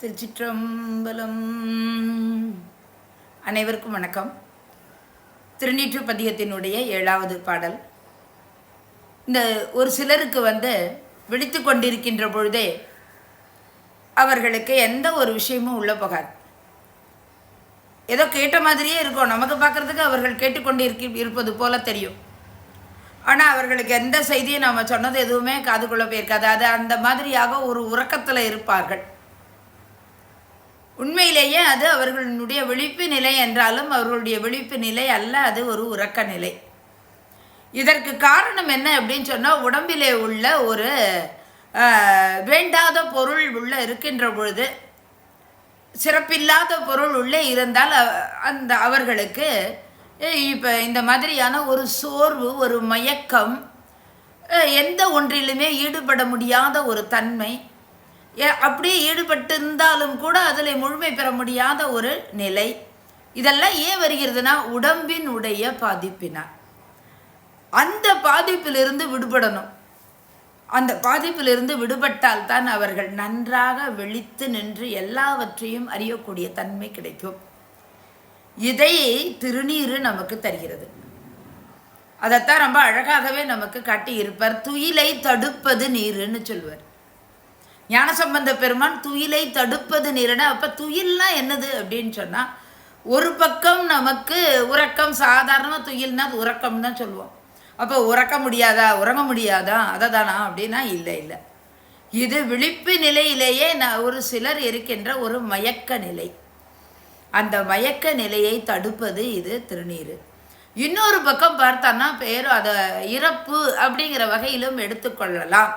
திருச்சிற்றம்பலம். அனைவருக்கும் வணக்கம். திருநீற்று பதிகத்தினுடைய ஏழாவது பாடல். இந்த ஒரு சிலருக்கு வந்து விழித்து கொண்டிருக்கின்ற பொழுதே அவர்களுக்கு எந்த ஒரு விஷயமும் உள்ளே போகாது. ஏதோ கேட்ட மாதிரியே இருக்கும். நமக்கு பார்க்குறதுக்கு அவர்கள் கேட்டுக்கொண்டு இருக்க இருப்பது போல தெரியும். ஆனால் அவர்களுக்கு எந்த செய்தியும் நம்ம சொன்னது எதுவுமே காதுக்குள்ளே போயிருக்காது. அது அந்த மாதிரியாக ஒரு உறக்கத்தில் இருப்பார்கள். உண்மையிலேயே அது அவர்களுடைய விழிப்பு நிலை என்றாலும் அவர்களுடைய விழிப்பு நிலை அல்ல அது ஒரு உறக்க நிலை. இதற்கு காரணம் என்ன அப்படின்னு சொன்னால் உடம்பிலே உள்ள ஒரு வேண்டாத பொருள் உள்ள இருக்கின்ற பொழுது சிறப்பில்லாத பொருள் உள்ளே இருந்தால் அந்த அவர்களுக்கு இப்போ இந்த மாதிரியான ஒரு சோர்வு ஒரு மயக்கம் எந்த ஒன்றிலுமே ஈடுபட முடியாத ஒரு தன்மை அப்படியே ஈடுபட்டு இருந்தாலும் கூட அதில் முழுமை பெற முடியாத ஒரு நிலை. இதெல்லாம் ஏன் வருகிறதுனா உடம்பின் உடைய பாதிப்பினால். அந்த பாதிப்பிலிருந்து விடுபடணும். அந்த பாதிப்பிலிருந்து விடுபட்டால் தான் அவர்கள் நன்றாக விழித்து நின்று எல்லாவற்றையும் அறியக்கூடிய தன்மை கிடைக்கும். இதை திருநீர் நமக்கு தருகிறது. அதைத்தான் ரொம்ப அழகாகவே நமக்கு காட்டியிருப்பார். துயிலை தடுப்பது நீருன்னு சொல்லுவார் ஞானசம்பந்த பெருமான் துயிலை தடுப்பது நிறன. அப்போ துயில்னா என்னது அப்படின்னு சொன்னால் ஒரு பக்கம் நமக்கு உறக்கம் சாதாரணமாக துயில்னா அது உறக்கம் தான் சொல்லுவோம். அப்போ உறக்க முடியாதா உறங்க முடியாதா? அதை தானா அப்படின்னா இல்லை இல்லை. இது விழிப்பு நிலையிலேயே நான் ஒரு சிலர் இருக்கின்ற ஒரு மயக்க நிலை. அந்த மயக்க நிலையை தடுப்பது இது திருநீர் இன்னொரு பக்கம் பார்த்தோன்னா பேரும் அதை இறப்பு அப்படிங்கிற வகையிலும் எடுத்துக்கொள்ளலாம்.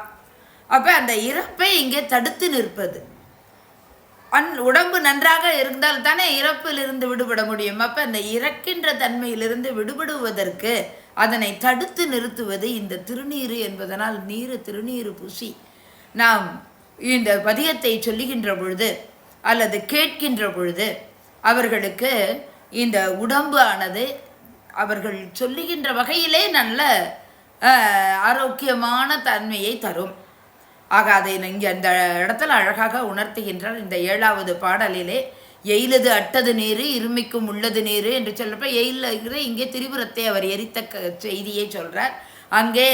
அப்போ அந்த இறப்பை இங்கே தடுத்து நிற்பது. அன் உடம்பு நன்றாக இருந்தால் தானே இறப்பிலிருந்து விடுபட முடியும். அப்போ அந்த இறக்கின்ற தன்மையிலிருந்து விடுபடுவதற்கு அதனை தடுத்து நிறுத்துவது இந்த திருநீர் என்பதனால் நீர் திருநீர் பூசி நாம் இந்த பதியத்தை சொல்லுகின்ற பொழுது அல்லது கேட்கின்ற பொழுது அவர்களுக்கு இந்த உடம்பு ஆனது அவர்கள் சொல்லுகின்ற வகையிலே நல்ல ஆரோக்கியமான தன்மையை தரும். ஆக அதை இங்கே அந்த இடத்துல அழகாக உணர்த்துகின்றார் இந்த ஏழாவது பாடலிலே எயிலது அட்டது நீர் இருமைக்கும் உள்ளது நீர் என்று சொல்லப்ப இருக்கிற இங்கே திரிபுரத்தை அவர் எரித்த செய்தியை சொல்கிறார் அங்கே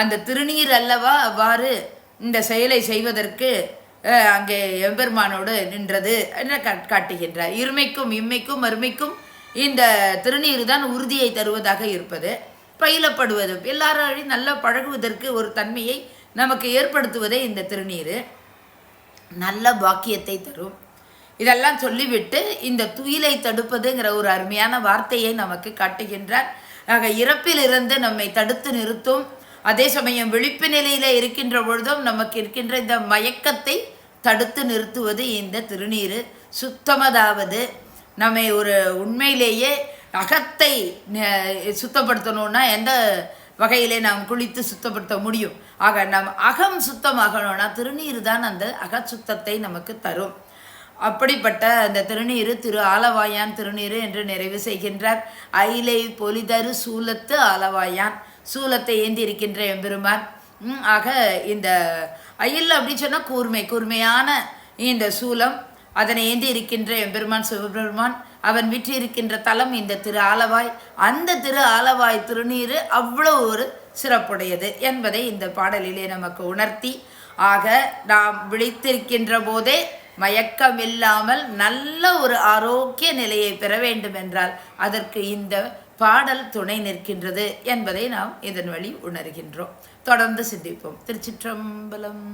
அந்த திருநீர் அல்லவா அவ்வாறு இந்த செயலை செய்வதற்கு அங்கே எம்பெருமானோடு நின்றது என்று காட்டுகின்றார். இருமைக்கும் இம்மைக்கும் அருமைக்கும் இந்த திருநீர் தான் உறுதியை தருவதாக இருப்பது. பயிலப்படுவது எல்லாரும் நல்லா பழகுவதற்கு ஒரு தன்மையை நமக்கு ஏற்படுத்துவதே இந்த திருநீர். நல்ல பாக்கியத்தை தரும். இதெல்லாம் சொல்லிவிட்டு இந்த துயிலை தடுப்பதுங்கிற ஒரு அருமையான வார்த்தையை நமக்கு காட்டுகின்றார். ஆக இறப்பிலிருந்து நம்மை தடுத்து நிறுத்தும். அதே சமயம் விழிப்பு நிலையில் இருக்கின்ற பொழுதும் நமக்கு இருக்கின்ற இந்த மயக்கத்தை தடுத்து நிறுத்துவது இந்த திருநீர். சுத்தமதாவது நம்மை ஒரு உண்மையிலேயே அகத்தை சுத்தப்படுத்தணும்னா எந்த வகையிலே நாம் குளித்து சுத்தப்படுத்த முடியும். ஆக நம் அகம் சுத்தமாகணும்னா திருநீர் தான் அந்த அக சுத்தத்தை நமக்கு தரும். அப்படிப்பட்ட அந்த திருநீர் திரு ஆலவாயான் திருநீர் என்று நிறைவு செய்கின்றார். அயிலை பொலிதரு சூலத்து ஆலவாயான். சூலத்தை ஏந்தி இருக்கின்ற எம்பெருமான் ஆக இந்த அயில் அப்படின்னு சொன்னால் கூர்மை கூர்மையான இந்த சூலம். அதனை ஏந்தி இருக்கின்ற எம்பெருமான் சிவபெருமான் அவன் விற்றிருக்கின்ற தலம் இந்த திரு ஆலவாய். அந்த திரு ஆலவாய் திருநீர் அவ்வளோ ஒரு சிறப்புடையது என்பதை இந்த பாடலிலே நமக்கு உணர்த்தி ஆக நாம் விழித்திருக்கின்ற போதே மயக்கமில்லாமல் நல்ல ஒரு ஆரோக்கிய நிலையை பெற வேண்டும் என்றால் அதற்கு இந்த பாடல் துணை நிற்கின்றது என்பதை நாம் இதன் வழி உணர்கின்றோம். தொடர்ந்து சிந்திப்போம். திருச்சிற்றம்பலம்.